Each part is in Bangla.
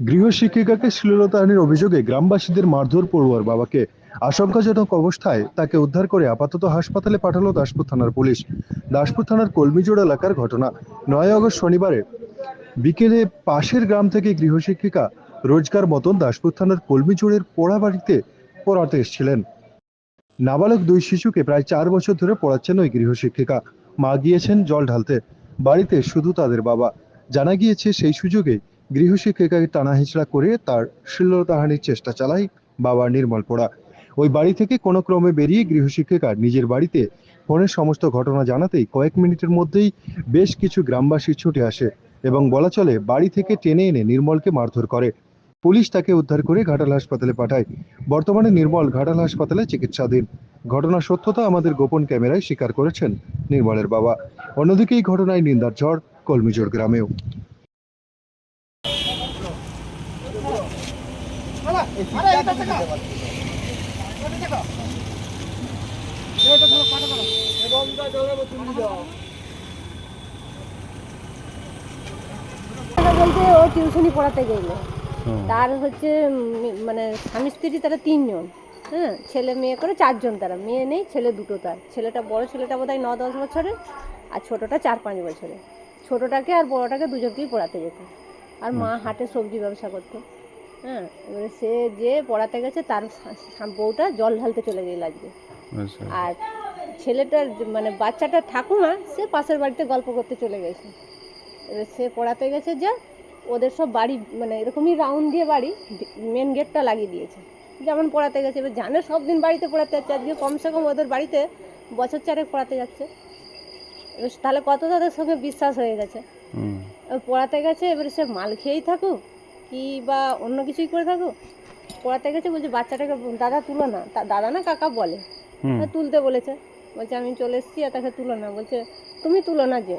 গৃহশিক্ষিকাকে শ্লীলতাহানির অভিযোগে গ্রামবাসীদের মারধর পড়ুয়ার বাবাকে আশঙ্কাজনক অবস্থায় তাকে উদ্ধার করে আপাতত হাসপাতালে পাঠালো দাসপুর থানার পুলিশ। দাসপুর থানার কলমিজোড় এলাকার ঘটনা। নয় আগস্ট শনিবারে বিকেলে পাশের গ্রাম থেকে গৃহশিক্ষিকা রোজগার মতন দাসপুর থানার কলমিজোড়ের পোড়া বাড়িতে পড়াতে এসেছিলেন। নাবালক দুই শিশুকে প্রায় চার বছর ধরে পড়াচ্ছেন ওই গৃহশিক্ষিকা। মা গিয়েছেন জল ঢালতে। বাড়িতে শুধু তাদের বাবা। জানা গিয়েছে সেই সুযোগে গৃহশিক্ষিকাকে টানা হেঁচড়া করে তার শ্লীলতাহানির চেষ্টা চালায় বাবা নির্মল পোড়া। ওই বাড়ি থেকে কোনো ক্রমে বেরিয়ে গৃহশিক্ষিকা নিজের বাড়িতে ফোনের সমস্ত ঘটনা জানাতেই কয়েক মিনিটের মধ্যেই বেশ কিছু গ্রামবাসী ছুটে আসে এবং বলা চলে, বাড়ি থেকে টেনে এনে নির্মলকে মারধর করে। পুলিশ তাকে উদ্ধার করে ঘাটাল হাসপাতালে পাঠায়। বর্তমানে নির্মল ঘাটাল হাসপাতালে চিকিৎসাধীন। ঘটনার সত্যতা আমাদের গোপন ক্যামেরায় স্বীকার করেছেন নির্মলের বাবা। অন্যদিকে এই ঘটনায় নিন্দার ঝড় কলমিজোর গ্রামেও। বলতে ও টিউশনি পড়াতে গেলে। তার হচ্ছে মানে স্বামী স্ত্রী তারা তিনজন। হ্যাঁ ছেলে মেয়ে করে চারজন তারা। মেয়ে নেই ছেলে দুটো তার। ছেলেটা বড় ছেলেটা বোধ হয় ন দশ বছরের আর ছোটোটা চার পাঁচ বছরের। ছোটোটাকে আর বড়টাকে দুজনকেই পড়াতে যেত। আর মা হাটে সবজি ব্যবসা করতো। হ্যাঁ এবারে সে যে পড়াতে গেছে তার বউটা জল ঢালতে চলে গেল আজকে। আচ্ছা। আর ছেলেটার মানে বাচ্চাটার ঠাকুমা সে পাশের বাড়িতে গল্প করতে চলে গেছে। এবার সে পড়াতে গেছে যা ওদের সব বাড়ি মানে এরকমই রাউন্ড দিয়ে বাড়ি মেন গেটটা লাগিয়ে দিয়েছে। যেমন পড়াতে গেছে এবার জানে সব দিন বাড়িতে পড়াতে যাচ্ছে। আজকে কমসে কম ওদের বাড়িতে বছর চারেক পড়াতে যাচ্ছে। এবার তাহলে কত তাদের সঙ্গে বিশ্বাস হয়ে গেছে? এবার পড়াতে গেছে এবারে সে মাল খেয়েই থাকুক কি বা অন্য কিছুই করে থাকুক? পড়াতে গেছে বলছে বাচ্চাটাকে দাদা তুলো না। দাদা না কাকা বলে। তুলতে বলেছে। বলছে আমি চলে এসেছি আর তাকে তুলো না। বলছে তুমি তুলো না যে।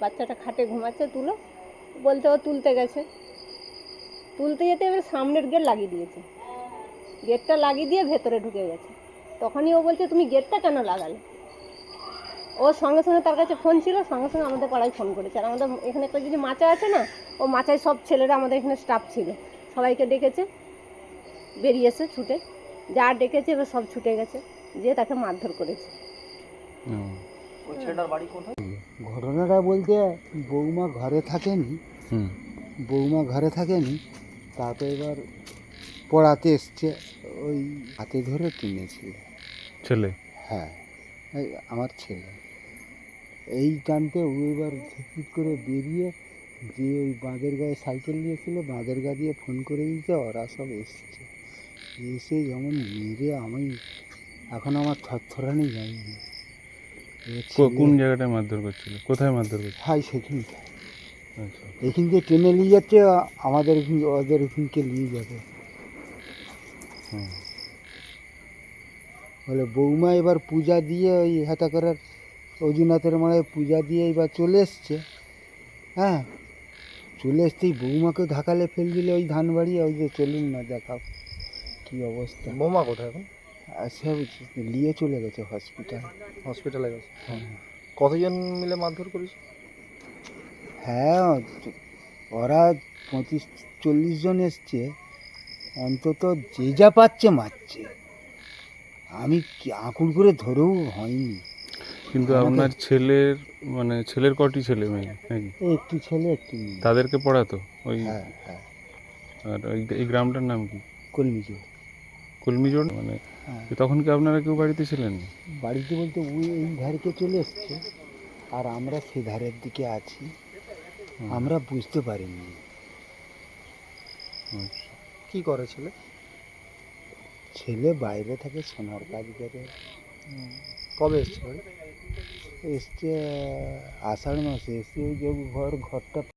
বাচ্চাটা খাটে ঘুমাচ্ছে তুলো। বলতে ও তুলতে গেছে। তুলতে যেতে এবার সামনের গেট লাগিয়ে দিয়েছে। গেটটা লাগিয়ে দিয়ে ভেতরে ঢুকে গেছে। তখনই ও বলছে তুমি গেটটা কেন লাগালে? ও সঙ্গে সঙ্গে তার কাছে ফোন ছিল সঙ্গে সঙ্গে আমাদের পাড়ায় ফোন করেছে। আর আমাদের এখানে একটা যদি মাচা আছে না ও মাচায় সব ছেলেরা আমাদের এখানে স্টাফ ছিল। সবাইকে ডেকেছে বেরিয়েছে ছুটে। যা ডেকেছে এবার সব ছুটে গেছে যে তাকে মারধর করেছে। ঘটনাটা বলতে বৌমা ঘরে থাকেনি। হুম। বৌমা ঘরে থাকেনি তারপর এবার পড়াতে এসছে ওই হাতে ধরে টেনেছিল ছেলে? হ্যাঁ আমার ছেলে। এই টানতে ও এবার ঝুঁকুট করে বেরিয়ে যে ওই বাঁধের গায়ে সাইকেল নিয়েছিল বাঁধের গা দিয়ে ফোন করে দিতে ওরা সব এসছে। এসে যেমন মেরে আমি এখন আমার থরথরানি যায়নি। এবার কোন জায়গাটায় মারধর করছিল? কোথায় মারধর করছিল? হাই সেখানটা আচ্ছা। এখান থেকে টেনে নিয়ে যাচ্ছে আমাদের ওদের এখানকে নিয়ে যাবে। হুম। বলে বৌমা এবার পূজা দিয়ে ওই হাতা করার অজুনাথের মায়ের পূজা দিয়ে এবার চলে এসছে। হ্যাঁ চলে এসতেই বৌমাকে ধাকালে ফেল দিলে ওই ধান বাড়ি ওই যে চলুন না দেখাও কী অবস্থা। বৌমা কোথায় এখন? সব নিয়ে চলে গেছে হসপিটাল হসপিটালে গেছে। কতজন মিলে মারধর করেছে? হ্যাঁ ওরা পঁচিশ চল্লিশ জন এসছে। অন্তত যে যা পাচ্ছে মারছে। আমি আঁকুড় করে ধরেও হয়নি। কিন্তু আপনার ছেলের মানে ছেলের কটি ছেলে মেয়ে নাকি? একটি ছেলে একটি মেয়ে। তাদেরকে পড়াতো? ওই হ্যাঁ হ্যাঁ। আর ওই এই গ্রামটার নাম কি? কলমিজো কলমিজোড় মানে হ্যাঁ। তখন কি আপনারা কেউ বাড়িতে ছিলেন? বাড়িতে বলতে ওই এই ধারকে চলে এসছে। আর আমরা সে ধারের দিকে আছি। আমরা বুঝতে পারিনি। আচ্ছা। কি করে ছেলে? ছেলে বাইরে থাকে সোনার কাজ করে। কবে এসছে বাড়ি? এসছে আষাঢ় মাসে। এসে ওই যে ঘর ঘরটা